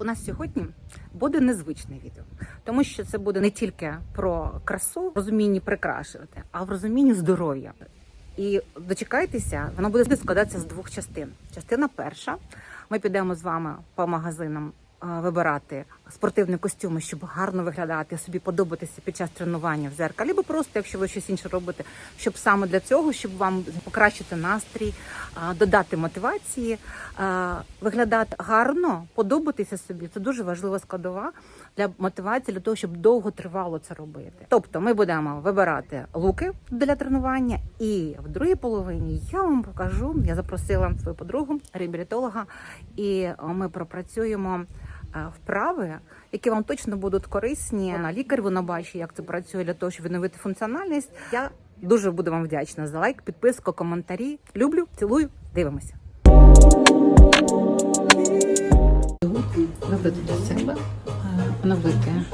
У нас сьогодні буде незвичне відео, тому що це буде не тільки про красу, в розумінні прикрашувати, а в розумінні здоров'я. І дочекайтеся, воно буде складатися з двох частин. Частина перша: ми підемо з вами по магазинам е, вибирати спортивні костюми, щоб гарно виглядати, собі подобатися під час тренування в зеркалі, або просто, якщо ви щось інше робите, щоб саме для цього, щоб вам покращити настрій, додати мотивації, виглядати гарно, подобатися собі. Це дуже важлива складова для мотивації, для того, щоб довго тривало це робити. Тобто, ми будемо вибирати луки для тренування, і в другій половині я вам покажу. Я запросила свою подругу, реабілітолога, і ми пропрацюємо вправи, які вам точно будуть корисні. На лікар вона бачить, як це працює для того, щоб відновити функціональність. Я дуже буду вам вдячна за лайк, підписку, коментарі. Люблю, цілую, дивимося. Вибрати для себе е, новити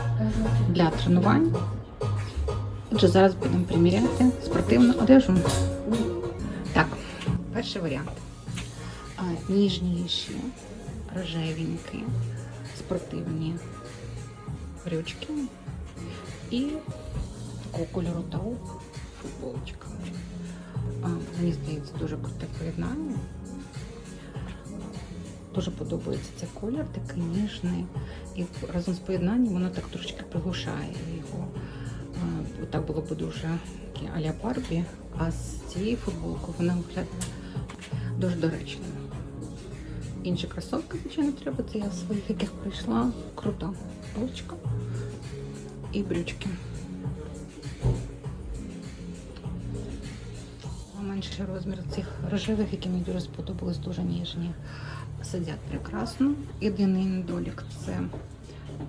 для тренувань. Отже, зараз будемо приміряти спортивну одежу. Так, перший варіант. Ніжніші, рожевенькі, спортивні брючки і такого кольору тауп футболочка. А, Мені здається, дуже круте поєднання. Дуже подобається цей колір, такий ніжний. І разом з поєднанням воно так трошечки приглушає його. Так було б дуже а-ля Барбі, а з цією футболкою вона виглядає дуже доречно. Інші кросовки, звичайно, треба. Це я своїх яких прийшла. Крута полочка і брючки. Менший розмір цих рожевих, які мені дуже сподобались, дуже ніжні. Сидять прекрасно. Єдиний недолік це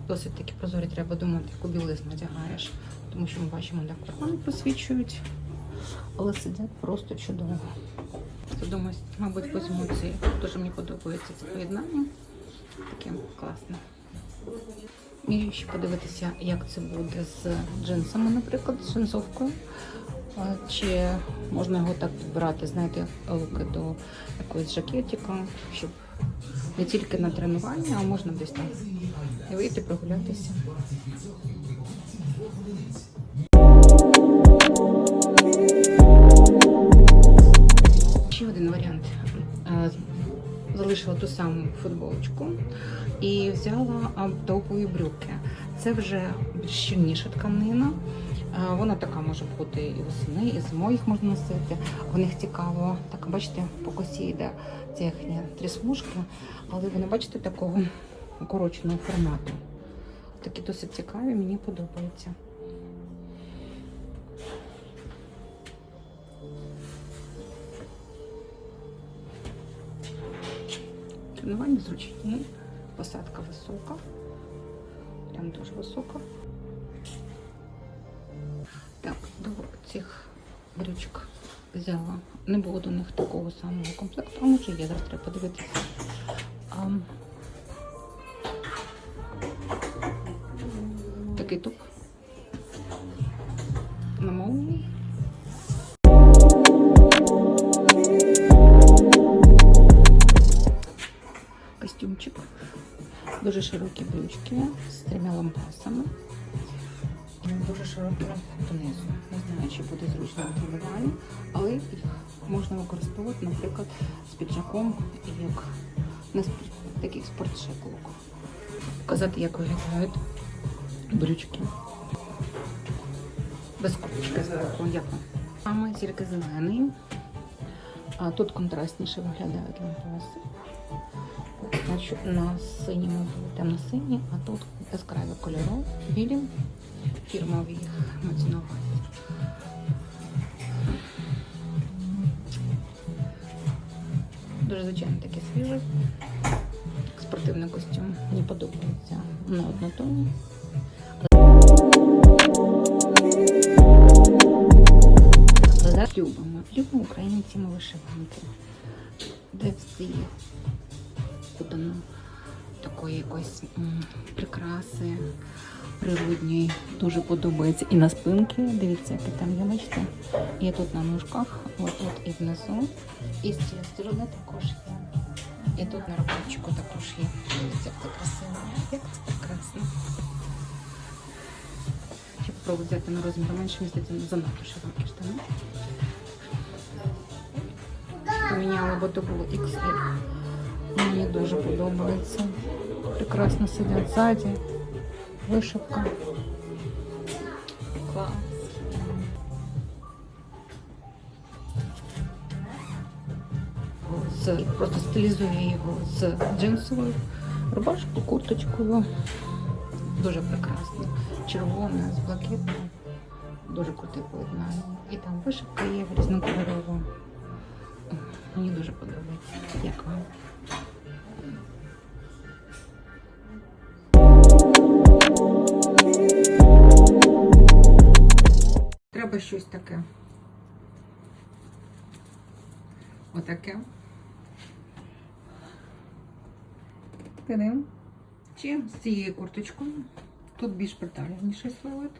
досить таки прозорі, треба думати, яку білизну одягаєш. Тому що ми бачимо, як кармани просвічують, але сидять просто чудово. Думаю, мабуть, візьму ці. Дуже мені подобається це поєднання. Таке класне. І ще подивитися, як це буде з джинсами, наприклад, з джинсовкою. Чи можна його так підбирати, знаєте, луки до якогось жакетика, щоб не тільки на тренування, а можна десь там вийти прогулятися. Залишила ту саму футболочку і взяла топові брюки. Це вже більш щільніша тканина. Вона така може бути і восени, і зимою їх можна носити. В них цікаво. Так, бачите, по косі йде ці їхні три смужки, але вони, бачите, такого укороченого формату. Такі досить цікаві, мені подобаються. Тренування зручні, посадка висока, прям дуже висока. Так, до цих брючок взяла. Не було до них такого самого комплекту, а може є, зараз треба подивитися. А, такий топ на Дуже широкі брючки з трьома лампасами. Дуже широкі донизу. Не знаю, чи буде зручно в тренуванні, але їх можна використовувати, наприклад, з піджаком, як на спорт, такий спортшек. Показати, як виглядають брючки. Без курточки зверху, як вам? Саме тільки зелений. А тут контрастніше виглядають лампаси. На синьому темно-сині, а тут яскраві кольори, білі, фірмові їх мацінувати. Дуже звичайно такий свіжий. Спортивний костюм. Мені подобається на однотонні. Любимо. Любимо українцями вишиванки. Де всі кудано такої якоїсь прикраси природньої. Дуже подобається. І на спинки, дивіться, які там є, бачите. І тут на ножках, от, от і внизу. І з цієї сторони також є. І тут на рукавчику також є. Дивіться, як це красиво. Як це прекрасно. Ще попробую взяти на розмір менше, мені здається, занадто широкі штани. Поміняла, бо то було XL. Мені дуже подобається. Прекрасно сидять ззаді. Вишивка. Клас. З, просто стилізує його з джинсовою рубашкою, курточкою. Дуже прекрасно. Червоне з блакитним. Дуже круте поєднання. І там вишивка є різнокольорова. Мені дуже подобається. Як Треба щось таке. Отаке. Тидим. Чи з цією курточкою. Тут більш приталеніший силует.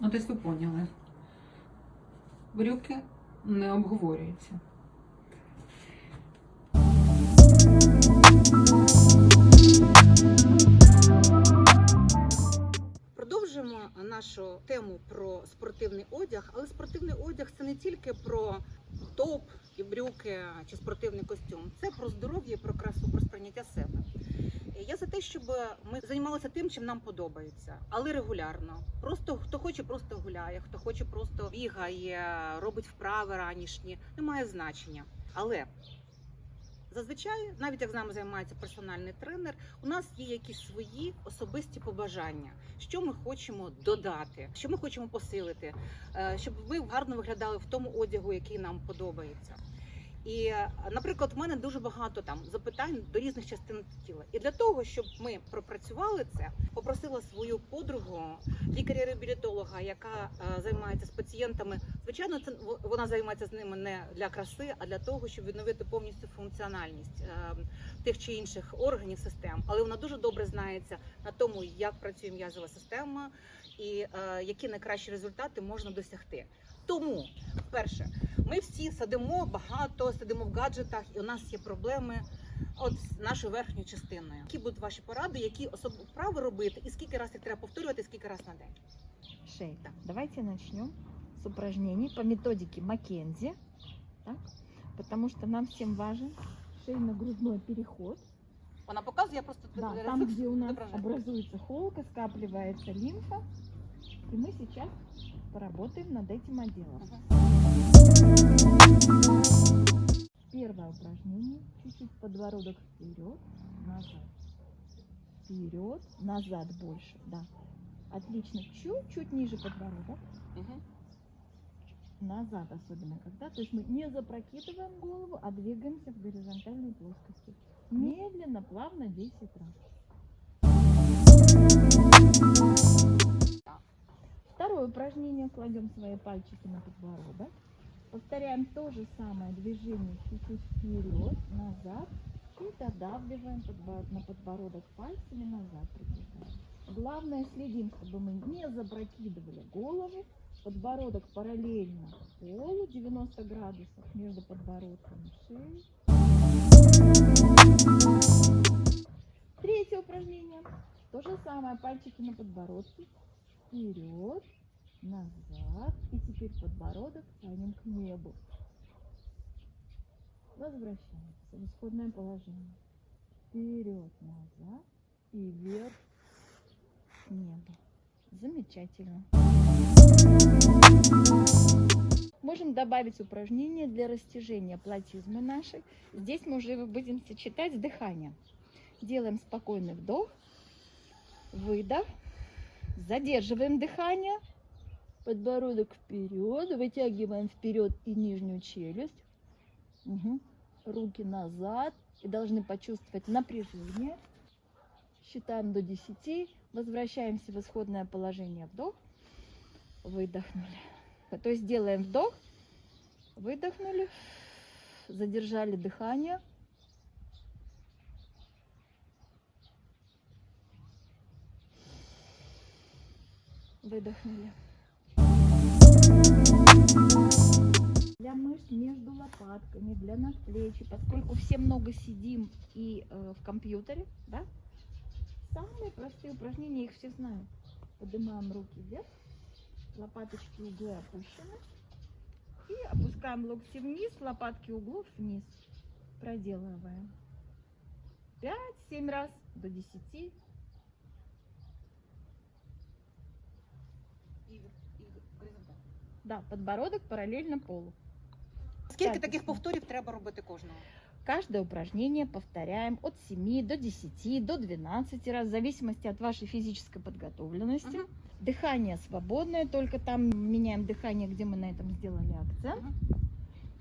Ну, тобто ви поняли. Брюки не обговорюються. Нашу тему про спортивний одяг, але спортивний одяг це не тільки про топ і брюки чи спортивний костюм. Це про здоров'я, про красу, про сприйняття себе. Я за те, щоб ми займалися тим, чим нам подобається, але регулярно. Просто хто хоче, просто гуляє, хто хоче, просто бігає, робить вправи ранішні, немає значення. Але зазвичай, навіть як з нами займається персональний тренер, у нас є якісь свої особисті побажання, що ми хочемо додати, що ми хочемо посилити, е, щоб ми гарно виглядали в тому одягу, який нам подобається. І, е, наприклад, в мене дуже багато там запитань до різних частин тіла. І для того, щоб ми пропрацювали це, попросила свою подругу, лікаря-реабілітолога, яка е, займається з пацієнтами. Звичайно, це вона займається з ними не для краси, а для того, щоб відновити повністю функціональність е, тих чи інших органів систем. Але вона дуже добре знається на тому, як працює м'язова система і які найкращі результати можна досягти. Тому, перше, ми всі сидимо багато, сидимо в гаджетах, і у нас є проблеми от з нашою верхньою частиною. Які будуть ваші поради, які особ... вправи робити, і скільки разів їх треба повторювати, скільки разів на день? шеи. Давайте начнем с упражнений по методике Маккензи. Так? Потому что нам всем важен шейно-грудной переход. Вона показує, я просто Да, рефлекс там, где у нас відображаю. образуется холка, скапливается лимфа. И мы сейчас поработаем над этим отделом. Мгм. Первое упражнение. Чуть-чуть подбородок вперед, назад. Вперед, назад больше. Да. Отлично. Чуть-чуть ниже подбородок. Назад, особенно когда. То есть мы не запрокидываем голову, а двигаемся в горизонтальной плоскости. Медленно, плавно 10 раз. Второе упражнение. Кладем свои пальчики на подбородок. Повторяем то же самое движение чуть-чуть вперед, назад. И додавливаем подбор- на подбородок пальцами назад. продвигаем. Главное следим, чтобы мы не запрокидывали голову, подбородок параллельно полу 90 градусов между подбородком и шеей. Третье упражнение. То же самое, пальчики на подбородке. Вперед, назад. И теперь подбородок тянем к небу. Возвращаемся в исходное положение. Вперед, назад и вверх к небу. Замечательно. Можем добавить упражнение для растяжения платизмы нашей. Здесь мы уже будем сочетать с дыханием. Делаем спокойный вдох, выдох, задерживаем дыхание, подбородок вперед, вытягиваем вперед и нижнюю челюсть, Мгм. руки назад и должны почувствовать напряжение. Считаем до 10, возвращаемся в исходное положение, вдох, выдохнули. То есть делаем вдох, выдохнули, задержали дыхание. Выдохнули. Для мышц между лопатками, для надплечий, поскольку все много сидим и э, в компьютере, да? Самые простые упражнения, их все знают. Поднимаем руки вверх, лопаточки углы опущены. И опускаем локти вниз, лопатки углов вниз. Проделываем. 5-7 раз до 10. І, і горизонтально. Да, подбородок параллельно полу. Скільки Так, таких дійсно. повторів треба робити кожного? Каждое упражнение повторяем от 7 до 10, до 12 раз, в зависимости от вашей физической подготовленности. Мгм. Дыхание свободное, только там меняем дыхание, где мы на этом сделали акцент. Мгм.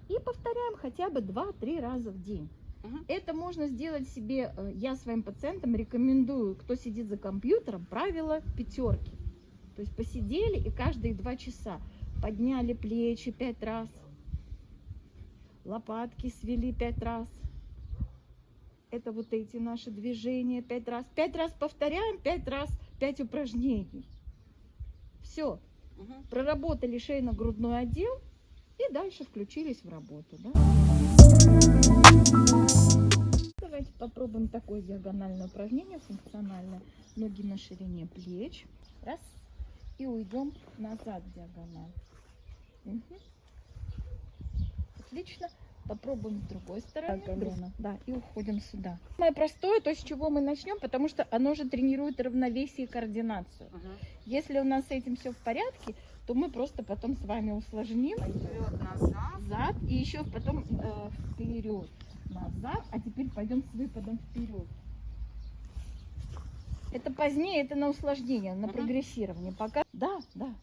И повторяем хотя бы 2-3 раза в день. Мгм. Это можно сделать себе, э, я своим пациентам рекомендую, кто сидит за компьютером, правило пятерки. То есть посидели и каждые два часа подняли плечи пять раз, лопатки свели пять раз. Это вот эти наши движения пять раз. Пять раз повторяем, пять раз, пять упражнений. Все, Мгм. проработали шейно-грудной отдел и дальше включились в работу. да. Давайте попробуем такое диагональное упражнение, функциональное. Ноги на ширине плеч. Раз. И уйдем назад диагональ. Мгм. Отлично. Попробуем с другой стороны. Да, и уходим сюда. Самое простое, то, с чего мы начнем, потому что оно же тренирует равновесие и координацию. Мгм. Если у нас с этим все в порядке, то мы просто потом с вами усложним Вперед, назад. назад и еще потом э, вперед, назад, а теперь пойдем с выпадом вперед. Это позднее, это на усложнение, на Мгм. прогрессирование. Пока, да, да.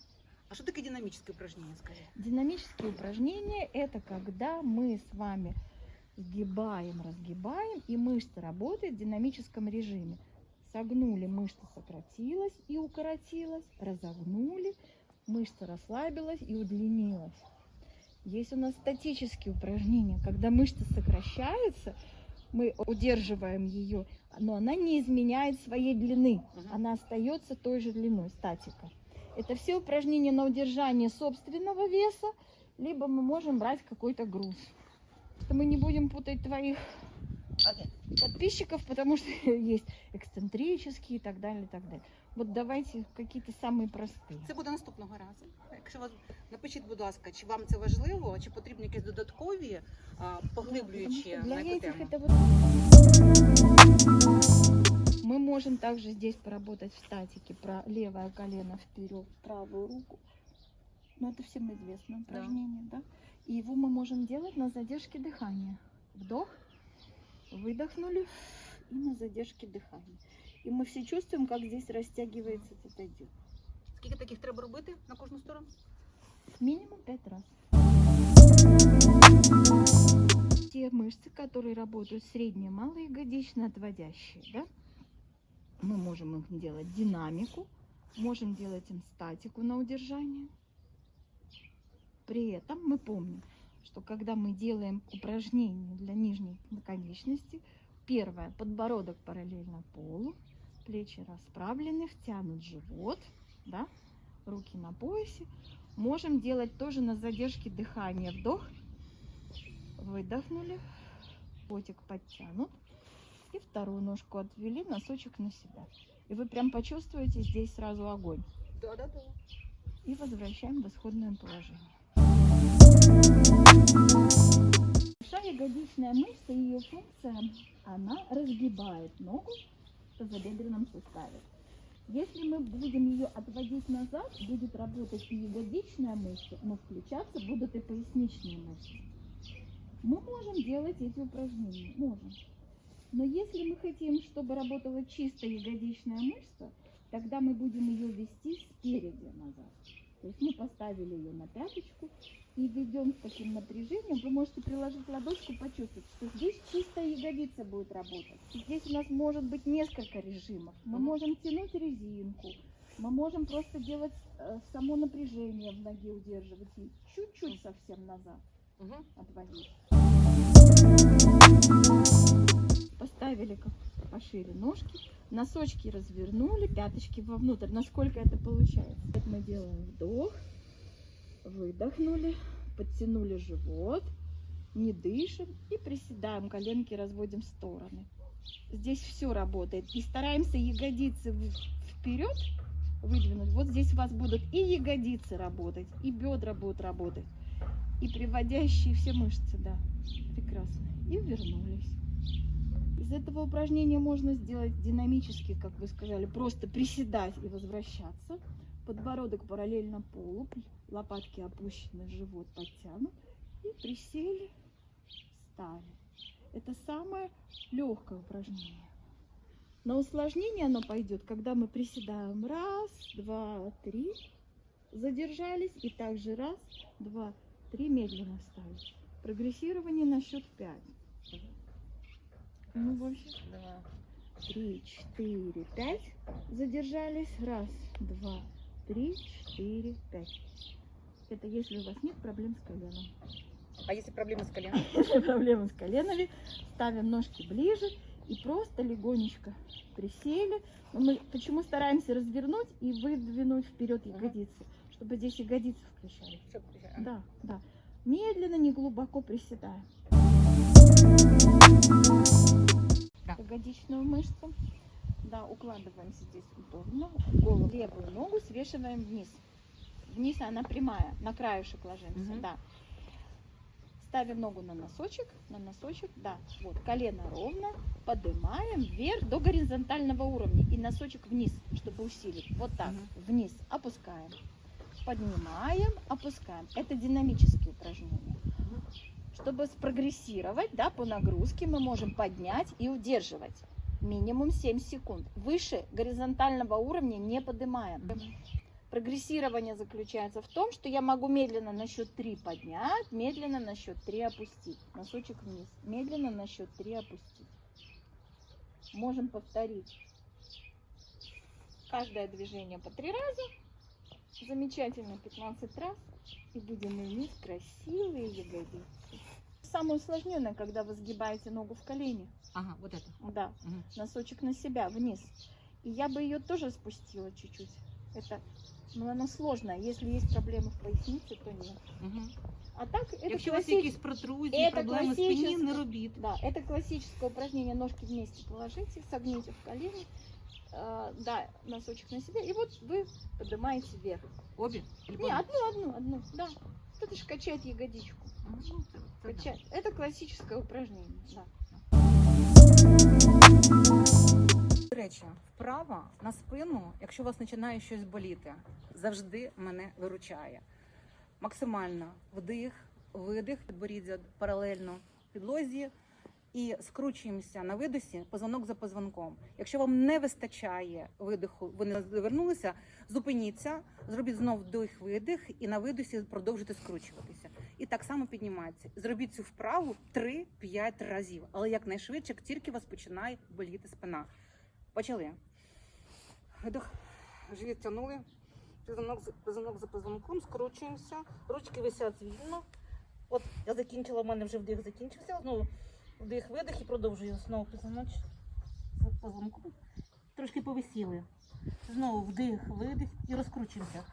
А що таке динамічне упражнення, скажи? Динамические упражнения это когда мы с вами сгибаем, разгибаем, и мышца работает в динамическом режиме. Согнули, мышца сократилась и укоротилась, разогнули, мышца расслабилась и удлинилась. Есть у нас статические упражнения, когда мышца сокращается, мы удерживаем ее, но она не изменяет своей длины, она остается той же длиной, статика. Это все упражнения на удержание собственного веса, либо мы можем брать какой-то груз. Что мы не будем путать твоих Окей. подписчиков, потому что есть эксцентрические и так далее, и так далее. Вот давайте какие-то самые простые. Це буде наступного разу. Якщо вас напишіть, будь ласка, чи вам це важливо, чи потрібні якісь додаткові, а, Потому поглиблюючі что для на яку этих тему? Мы можем также здесь поработать в статике про левое колено вперед, правую руку. Ну, это всем известное упражнение, да? И его мы можем делать на задержке дыхания. Вдох, выдохнули и на задержке дыхания. И мы все чувствуем, как здесь растягивается этот отдел. Скільки таких треба робити на кожну сторону? Минимум пять раз. Те мышцы, которые работают средние, малоягодичные, отводящие, да? Мы можем их делать динамику, можем делать им статику на удержание. При этом мы помним, что когда мы делаем упражнения для нижней конечности, первое, подбородок параллельно полу, плечи расправлены, втянут живот, да, руки на поясе, Можем делать тоже на задержке дыхания. Вдох, выдохнули, ботик подтянут. И вторую ножку отвели, носочек на себя. И вы прям почувствуете здесь сразу огонь. Да, да, да. И возвращаем в исходное положение. Большая ягодичная мышца, ее функция, она разгибает ногу в тазобедренном суставе. Если мы будем ее отводить назад, будет работать и ягодичная мышца, но включаться будут и поясничные мышцы. Мы можем делать эти упражнения, можем. Но если мы хотим, чтобы работала чисто ягодичная мышца, тогда мы будем ее вести спереди назад. То есть мы поставили ее на пяточку и ведем с таким напряжением. Вы можете приложить ладошку, почувствовать, что здесь чистая ягодица будет работать. Здесь у нас может быть несколько режимов. Мы можем тянуть резинку, мы можем просто делать э, само напряжение в ноге удерживать и чуть-чуть совсем назад Угу. отводить. Поставили как пошире ножки, носочки развернули, пяточки вовнутрь. Насколько это получается? Мы делаем вдох, выдохнули, Подтянули живот, не дышим и приседаем, коленки разводим в стороны. Здесь все работает. И стараемся ягодицы вперед выдвинуть. Вот здесь у вас будут и ягодицы работать, и бедра будут работать, и приводящие все мышцы, да. Прекрасно. И вернулись. Из этого упражнения можно сделать динамически, как вы сказали, просто приседать и возвращаться. Подбородок параллельно полу, лопатки опущены, живот подтянут. И присели, встали. Это самое легкое упражнение. На усложнение оно пойдет, когда мы приседаем. Раз, два, три. Задержались. И также раз, два, три. Медленно встали. Прогрессирование на счет пять. Ну, общем, Два. три, четыре, пять. Задержались. Раз, два, три, четыре, пять. Это если у вас нет проблем с коленом. А если проблемы с коленом? Если проблемы с коленами, ставим ножки ближе и просто легонечко присели. Но Мы почему стараемся развернуть и выдвинуть вперед Ага. ягодицы, чтобы здесь ягодицы а, Да, да. Медленно, не глубоко приседаем. Да. Ягодичную мышцу. Да, укладываемся здесь удобно. Голову, левую ногу свешиваем вниз. Вниз она прямая, на краешек ложимся, Мгм. да. Ставим ногу на носочек, на носочек, да, вот, колено ровно, поднимаем вверх до горизонтального уровня и носочек вниз, чтобы усилить, вот так, Мгм. вниз, опускаем, поднимаем, опускаем. Это динамические упражнения. Чтобы спрогрессировать, да, по нагрузке мы можем поднять и удерживать минимум 7 секунд. Выше горизонтального уровня не поднимаем. Прогрессирование заключается в том, что я могу медленно на счет 3 поднять, медленно на счет 3 опустить. Носочек вниз. Медленно на счет 3 опустить. Можем повторить каждое движение по 3 раза. Замечательно 15 раз. И будем иметь красивые ягодицы Самое усложненное, когда вы сгибаете ногу в колени. Ага, вот это. Да, Мгм. носочек на себя, вниз. И я бы ее тоже спустила чуть-чуть. Это, ну, она сложная. Если есть проблемы в пояснице, то нет. Мгм. А так, это Якщо у вас класси- якісь протрузії, Это проблеми з спині, классическое. не робіть. Да, это классическое упражнение. Ножки вместе положите, согните в колени. Э, да, носочек на себя. И вот вы поднимаете вверх. Обі? Или Не, по- одну, одну, одну. Да. Это же качать ягодичку. Ну. Это классическое упражнение. Да. До речі, вправа на спину, якщо у вас починає щось боліти, завжди мене виручає. Максимально вдих, видих, підборіддя паралельно підлозі і скручуємося на видосі позвонок за позвонком. Якщо вам не вистачає видиху, ви не завернулися, зупиніться, зробіть знов вдих, видих і на видосі продовжуйте скручуватися. І так само піднімається. Зробіть цю вправу 3-5 разів, але якнайшвидше, як тільки у вас починає боліти спина. Почали. Видох. Живіт тягнули. Позвонок, позвонок за позвонком, скручуємося. Ручки висять вільно. От я закінчила, в мене вже вдих закінчився. Знову вдих, видих і продовжую. Знову позвонок позвонком. Трошки повисіли. Знову вдих, видих і розкручуємося.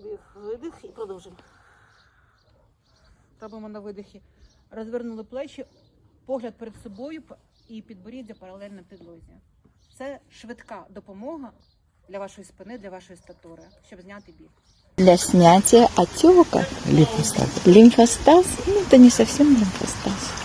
Вдих, видих і продовжуємо. Робимо на видихі. Розвернули плечі, погляд перед собою і підборіддя паралельно підлозі. Це швидка допомога для вашої спини, для вашої статури, щоб зняти біль. Для снятия отека Лимфостаз. лимфостаз, ну это не совсем лимфостаз.